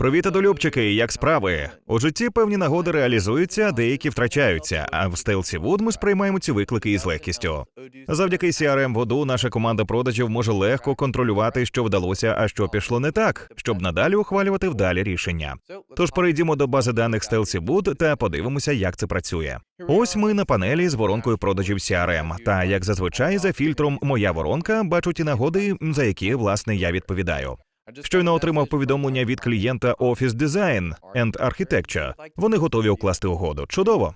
Привіт, одолюбчики, як справи? У житті певні нагоди реалізуються, а деякі втрачаються. А в стелсі Wood ми сприймаємо ці виклики із легкістю. Завдяки CRM воду наша команда продажів може легко контролювати, що вдалося, а що пішло не так, щоб надалі ухвалювати вдалі рішення. Тож перейдімо до бази даних Stealthy Wood та подивимося, як це працює. Ось ми на панелі з воронкою продажів CRM. Та як зазвичай, за фільтром Моя воронка бачу ті нагоди, за які власне я відповідаю. Щойно отримав повідомлення від клієнта Office Design and Architecture. Вони готові укласти угоду. Чудово.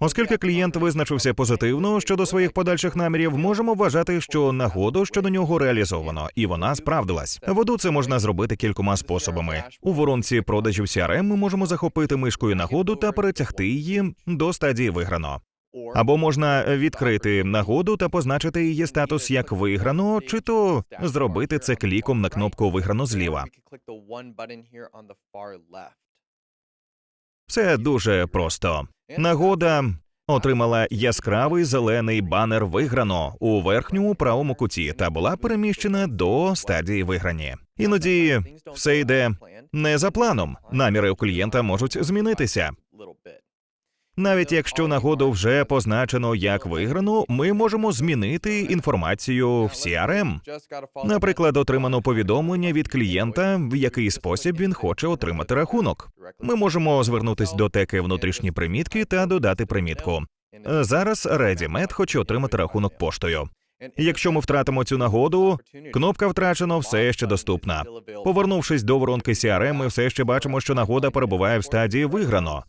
Оскільки клієнт визначився позитивно щодо своїх подальших намірів, можемо вважати, що нагоду щодо нього реалізовано, і вона справдилась. Воду це можна зробити кількома способами. У воронці продажів CRM ми можемо захопити мишкою нагоду та перетягти її до стадії виграно. Або можна відкрити нагоду та позначити її статус як виграно, чи то зробити це кліком на кнопку виграно зліва. Все дуже просто. Нагода отримала яскравий зелений банер виграно у верхньому правому куті та була переміщена до стадії виграні. Іноді все йде не за планом. Наміри у клієнта можуть змінитися. Навіть якщо нагоду вже позначено як виграно, ми можемо змінити інформацію в CRM. Наприклад, отримано повідомлення від клієнта, в який спосіб він хоче отримати рахунок. Ми можемо звернутися до теки внутрішні примітки та додати примітку. Зараз ReadyMed хоче отримати рахунок поштою. Якщо ми втратимо цю нагоду, кнопка втрачено все ще доступна. Повернувшись до воронки CRM, ми все ще бачимо, що нагода перебуває в стадії виграно.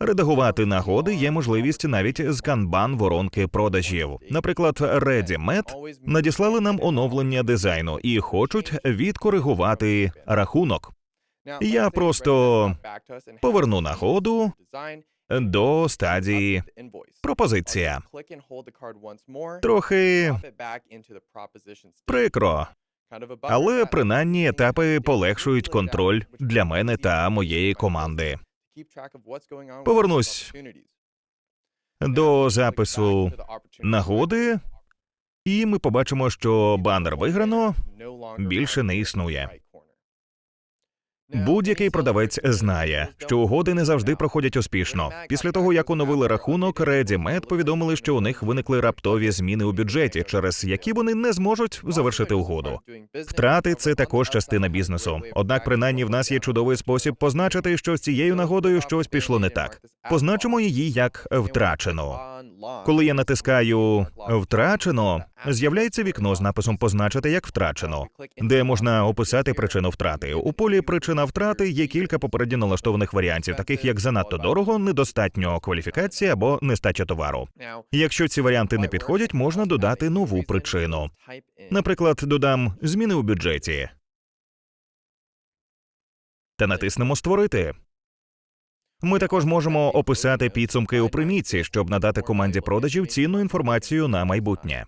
Редагувати нагоди є можливість навіть з канбан воронки продажів. Наприклад, ReadyMed надіслали нам оновлення дизайну і хочуть відкоригувати рахунок. Я просто поверну нагоду до стадії пропозиція. Трохи прикро, але принаймні етапи полегшують контроль для мене та моєї команди. Повернусь до запису нагоди, і ми побачимо, що банер виграно більше не існує. Будь-який продавець знає, що угоди не завжди проходять успішно. Після того, як оновили рахунок, ReadyMed повідомили, що у них виникли раптові зміни у бюджеті, через які вони не зможуть завершити угоду. Втрати це також частина бізнесу. Однак, принаймні, в нас є чудовий спосіб позначити, що з цією нагодою щось пішло не так. Позначимо її як втрачено. Коли я натискаю втрачено, з'являється вікно з написом Позначити як втрачено, де можна описати причину втрати. У полі причина втрати є кілька попередньо налаштованих варіантів, таких як занадто дорого, недостатньо кваліфікації або нестача товару. Якщо ці варіанти не підходять, можна додати нову причину. Наприклад, додам зміни у бюджеті та натиснемо Створити. Ми також можемо описати підсумки у примітці, щоб надати команді продажів цінну інформацію на майбутнє.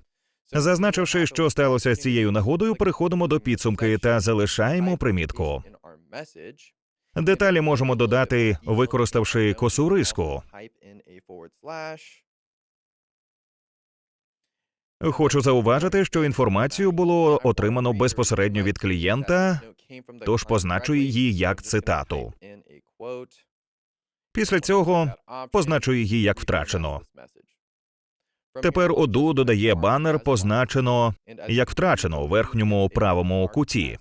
Зазначивши, що сталося з цією нагодою, переходимо до підсумки та залишаємо примітку. Деталі можемо додати, використавши косу риску. Хочу зауважити, що інформацію було отримано безпосередньо від клієнта, тож позначу її як цитату. Після цього позначу її як втрачено. Тепер оду додає банер, позначено як втрачено у верхньому правому куті.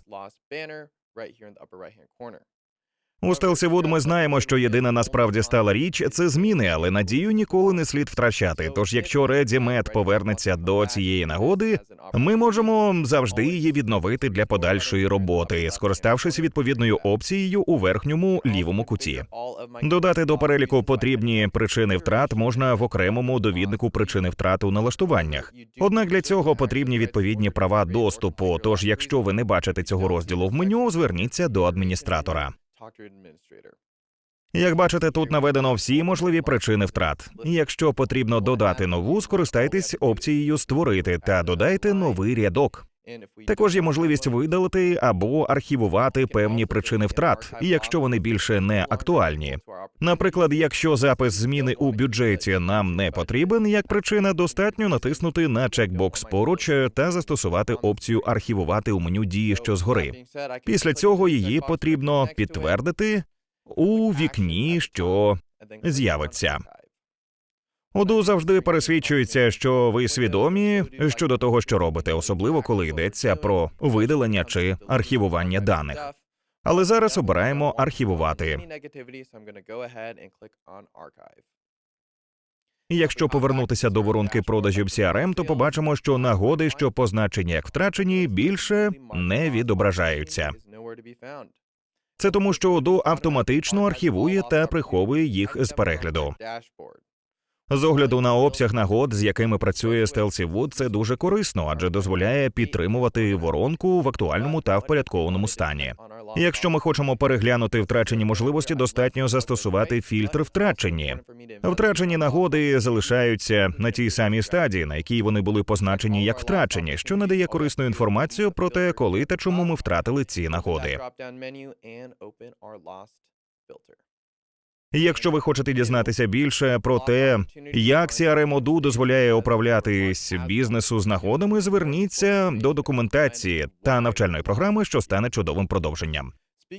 right here in the upper right hand corner. У Wood ми знаємо, що єдина насправді стала річ це зміни, але надію ніколи не слід втрачати. Тож, якщо ReadyMed повернеться до цієї нагоди, ми можемо завжди її відновити для подальшої роботи, скориставшись відповідною опцією у верхньому лівому куті. Додати до переліку потрібні причини втрат можна в окремому довіднику причини втрат у налаштуваннях. Однак для цього потрібні відповідні права доступу. Тож, якщо ви не бачите цього розділу в меню, зверніться до адміністратора. Як бачите, тут наведено всі можливі причини втрат. Якщо потрібно додати нову, скористайтесь опцією Створити та додайте новий рядок. Також є можливість видалити або архівувати певні причини втрат, якщо вони більше не актуальні. Наприклад, якщо запис зміни у бюджеті нам не потрібен, як причина достатньо натиснути на чекбокс поруч та застосувати опцію архівувати у меню дії, що згори. Після цього її потрібно підтвердити у вікні, що з'явиться. Оду завжди пересвідчується, що ви свідомі щодо того, що робите, особливо коли йдеться про видалення чи архівування даних. Але зараз обираємо архівувати. Якщо повернутися до воронки продажів CRM, то побачимо, що нагоди, що позначені як втрачені, більше не відображаються. Це тому, що Odoo автоматично архівує та приховує їх з перегляду. З огляду на обсяг нагод, з якими працює Wood, це дуже корисно, адже дозволяє підтримувати воронку в актуальному та впорядкованому стані. Якщо ми хочемо переглянути втрачені можливості, достатньо застосувати фільтр втрачені. Втрачені нагоди залишаються на тій самій стадії, на якій вони були позначені як втрачені, що надає корисну інформацію про те, коли та чому ми втратили ці нагоди. Якщо ви хочете дізнатися більше про те, як CRM Odoo дозволяє управлятись бізнесу з нагодами, зверніться до документації та навчальної програми, що стане чудовим продовженням.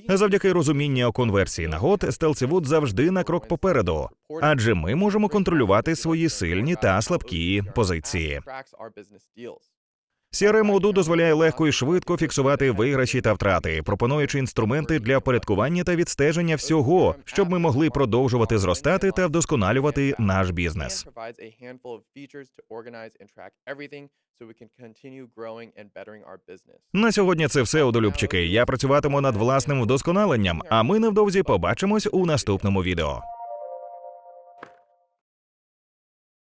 Завдяки розумінню конверсії нагод, Stealthy завжди на крок попереду, адже ми можемо контролювати свої сильні та слабкі позиції. CRM Odoo дозволяє легко і швидко фіксувати виграші та втрати, пропонуючи інструменти для впорядкування та відстеження всього, щоб ми могли продовжувати зростати та вдосконалювати наш бізнес. На сьогодні це все, одолюбчики. Я працюватиму над власним вдосконаленням, а ми невдовзі побачимось у наступному відео.